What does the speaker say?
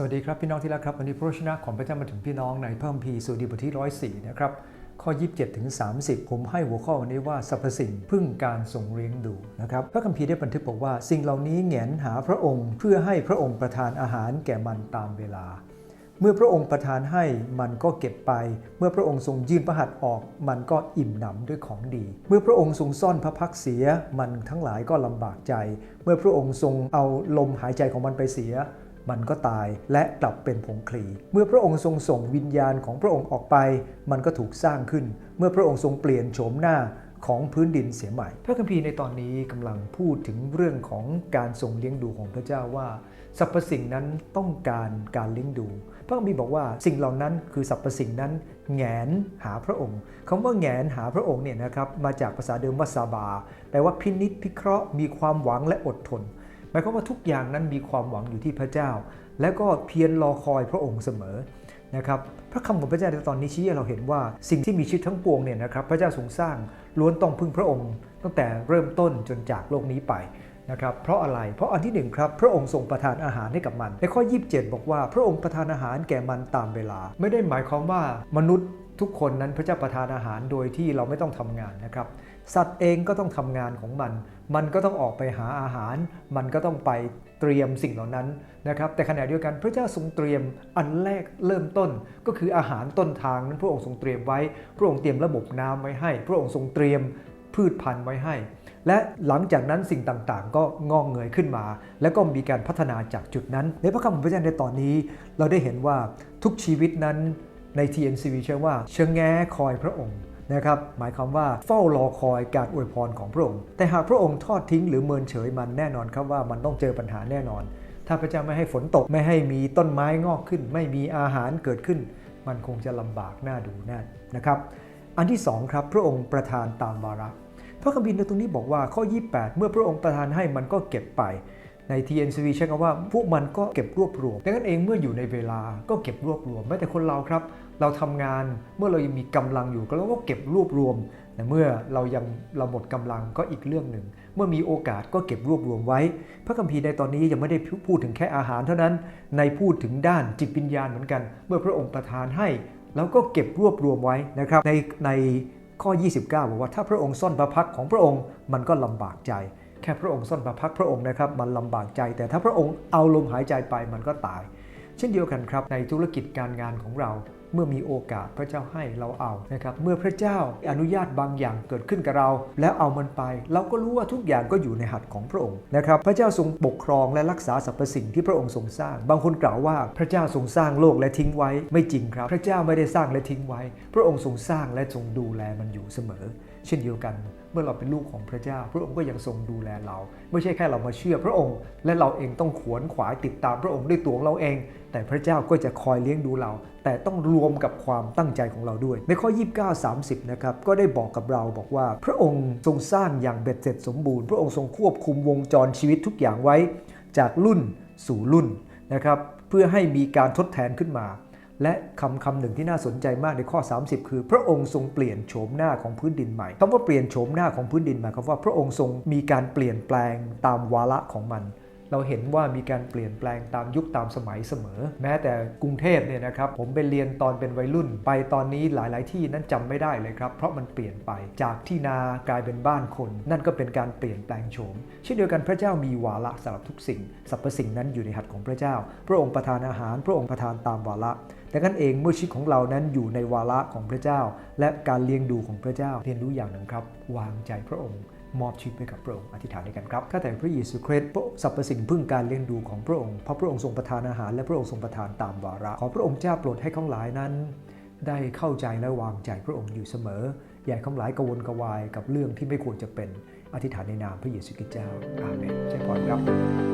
สวัสดีครับพี่น้องที่รักครับวันนี้พระวจนะของพระเจ้ามาถึงพี่น้องในเพิ่มพีสุดีบทที่104นะครับข้อ 27ถึง30 ผมให้หัวข้อวันนี้ว่าสรรพสิ่งพึ่งการทรงเลี้ยงดูนะครับพระคัมภีร์ได้บันทึกบอกว่า สิ่งเหล่านี้แหงนหาพระองค์เพื่อให้พระองค์ประทานอาหารแก่มันตามเวลา เมื่อพระองค์ประทานให้มันก็เก็บไป เมื่อพระองค์ทรงยื่นพระหัตถ์ออก มันก็อิ่มหนำด้วยของดี เมื่อพระองค์ทรงซ่อนพระพักเสีย มันทั้งหลายก็ลำบากใจ เมื่อพระองค์ทรงเอาลมหายใจของมันไปเสีย มันก็ตายและกลับเป็นผงคลี เมื่อพระองค์ทรงส่งวิญญาณของพระองค์ออกไป มันก็ถูกสร้างขึ้น เมื่อพระองค์ทรงเปลี่ยนโฉมหน้าของพื้นดินเสียใหม่ พระคัมภีร์ในตอนนี้กำลังพูดถึงเรื่องของการทรงเลี้ยงดูของพระเจ้าว่าสรรพสิ่งนั้นต้องการการเลี้ยงดู พระคัมภีร์บอกว่าสิ่งเหล่านั้นคือสรรพสิ่งนั้นแงนหาพระองค์คำว่าแงนหาพระองค์เนี่ยนะครับมาจากภาษาเดิมว่าซาบาแปลว่าพินิษพิเคราะห์มีความหวังและอดทน หมายความว่าทุกอย่างนั้นมีความหวังอยู่ที่พระเจ้า และก็เพียรรอคอยพระองค์เสมอนะครับพระคำของพระเจ้าในตอนนี้ชี้ให้เราเห็นว่าสิ่งที่มีชีวิตทั้งปวงเนี่ยนะครับพระเจ้าทรงสร้างล้วนต้องพึ่งพระองค์ ตั้งแต่เริ่มต้นจนจากโลกนี้ไป นะครับเพราะอะไรเพราะอันที่หนึ่งครับ พระองค์ทรงประทานอาหารให้กับมัน ในข้อ 27 บอกว่า พระองค์ประทานอาหารแก่มันตามเวลา ไม่ได้หมายความว่ามนุษย์ทุกคนนั้นพระเจ้าประทานอาหารโดยที่เราไม่ต้องทำงานนะครับ สัตว์เองก็ต้องทำงานของมัน มันก็ต้องออกไปหาอาหาร มันก็ต้องไปเตรียมสิ่งเหล่านั้นนะครับ แต่ขณะเดียวกันพระเจ้าทรงเตรียมอันแรกเริ่มต้น ก็คืออาหารต้นทางนั้นพระองค์ทรงเตรียมไว้ พระองค์เตรียมระบบน้ำไว้ให้ พระองค์ทรงเตรียมพืชพันธุ์ไว้ให้ และหลังจากนั้นสิ่งต่างๆ ก็งอกเงยขึ้นมา แล้วก็มีการพัฒนาจากจุดนั้น ในพระคำของพระเจ้าในตอนนี้ เราได้เห็นว่าทุกชีวิตนั้นใน TNCV เชื่อว่าเชิงแง้คอยพระองค์นะครับหมายความว่าเฝ้ารอคอยการอวยพรของพระองค์ แต่หากพระองค์ทอดทิ้งหรือเมินเฉยมันแน่นอนครับว่ามันต้องเจอปัญหาแน่นอน ถ้าพระเจ้าไม่ให้ฝนตกไม่ให้มีต้นไม้งอกขึ้น ไม่มีอาหารเกิดขึ้น มันคงจะลำบากน่าดูน่านะครับ อันที่สองครับพระองค์ประทานตามวาระ พระคัมภีร์ในตรงนี้บอกว่าข้อ 28 เมื่อพระองค์ประทานให้มันก็เก็บไปใน TNCV ใช้คำว่าพวกมันก็เก็บรวบรวมดังนั้นเองเมื่ออยู่ในเวลาก็เก็บรวบรวมแม้แต่คนเราครับ เราทำงานเมื่อเรายังมีกำลังอยู่ก็เราก็เก็บรวบรวมแต่เมื่อเรายังเราหมดกำลังก็อีกเรื่องหนึ่ง เมื่อมีโอกาสก็เก็บรวบรวมไว้ พระคัมภีร์ในตอนนี้ยังไม่ได้พูดถึงแค่อาหารเท่านั้น ในพูดถึงด้านจิตวิญญาณเหมือนกัน เมื่อพระองค์ประทานให้ แล้วก็เก็บรวบรวมไว้นะครับในใน ข้อ 29 บอกว่าถ้าพระองค์ซ่อนพระพักของพระองค์มันก็ลำบากใจ แค่พระองค์ซ่อนพระพักพระองค์นะครับมันลำบากใจ แต่ถ้าพระองค์เอาลมหายใจไปมันก็ตาย เช่นเดียวกันครับในธุรกิจการงานของเรา เมื่อมีโอกาสพระเจ้าให้เราเอานะครับเมื่อพระเจ้าอนุญาตบางอย่างเกิดขึ้นกับเรา แล้วเอามันไป เราก็รู้ว่าทุกอย่างก็อยู่ในหัตถ์ของพระองค์นะครับพระเจ้าทรงปกครองและรักษาสรรพสิ่งที่พระองค์ทรงสร้าง บางคนกล่าวว่าพระเจ้าทรงสร้างโลกและทิ้งไว้ไม่จริงครับ พระเจ้าไม่ได้สร้างและทิ้งไว้ พระองค์ทรงสร้างและทรงดูแลมันอยู่เสมอ เช่นเดียวกัน เมื่อเราเป็นลูกของพระเจ้า พระองค์ก็ยังทรงดูแลเรา ไม่ใช่แค่เรามาเชื่อพระองค์ และเราเองต้องขวนขวายติดตามพระองค์ด้วยตัวของเราเอง แต่พระเจ้าก็จะคอยเลี้ยงดูเรา แต่ต้องรวมกับความตั้งใจของเราด้วย ในข้อ 29 30 นะครับก็ได้บอกกับเราบอกว่า พระองค์ทรงสร้างอย่างเบ็ดเสร็จสมบูรณ์พระองค์ทรงควบคุมวงจรชีวิตทุกอย่างไว้ จากรุ่นสู่รุ่นนะครับเพื่อให้มีการทดแทนขึ้นมา และคำคำหนึ่งที่น่าสนใจมากในข้อ 30 คือ พระองค์ทรงเปลี่ยนโฉมหน้าของพื้นดินใหม่คำว่าเปลี่ยนโฉมหน้าของพื้นดินหมายความว่าพระองค์ทรงมีการเปลี่ยนแปลงตามวาระของมันเราเห็นว่ามีการเปลี่ยนแปลงตามยุคตามสมัยเสมอ แม้แต่กรุงเทพเนี่ยนะครับผมไปเรียนตอนเป็นวัยรุ่น ไปตอนนี้หลาย ๆ ที่นั้นจำไม่ได้เลยครับ เพราะมันเปลี่ยนไปจากที่นากลายเป็นบ้านคน นั่นก็เป็นการเปลี่ยนแปลงโฉมเช่นเดียวกันพระเจ้ามีวาระสำหรับทุกสิ่งสรรพสิ่งนั้นอยู่ในหัตถ์ของพระเจ้า พระองค์ประทานอาหาร พระองค์ประทานตามวาระ ดังนั้นเองเมื่อชีวิตของเรานั้นอยู่ในวาระของพระเจ้า และการเลี้ยงดูของพระเจ้า เรียนรู้อย่างหนึ่งครับ วางใจพระองค์มอบชีวิตไปกับพระองค์อธิษฐานด้วยกันครับข้าแต่พระเยซูคริสต์พระสรรพสิ่งพึ่งการเลี้ยงดูของพระองค์เพราะพระองค์ทรงประทานอาหารและพระองค์ทรงประทานตามวาระขอพระองค์เจ้าโปรดให้ข้องหลายนั้น ได้เข้าใจและวางใจพระองค์อยู่เสมอ อย่าให้ข้องหลายกระวนกระวายกับเรื่องที่ไม่ควรจะเป็นอธิษฐานในนามพระเยซูคริสต์เจ้าอาเมนใช่พรครับ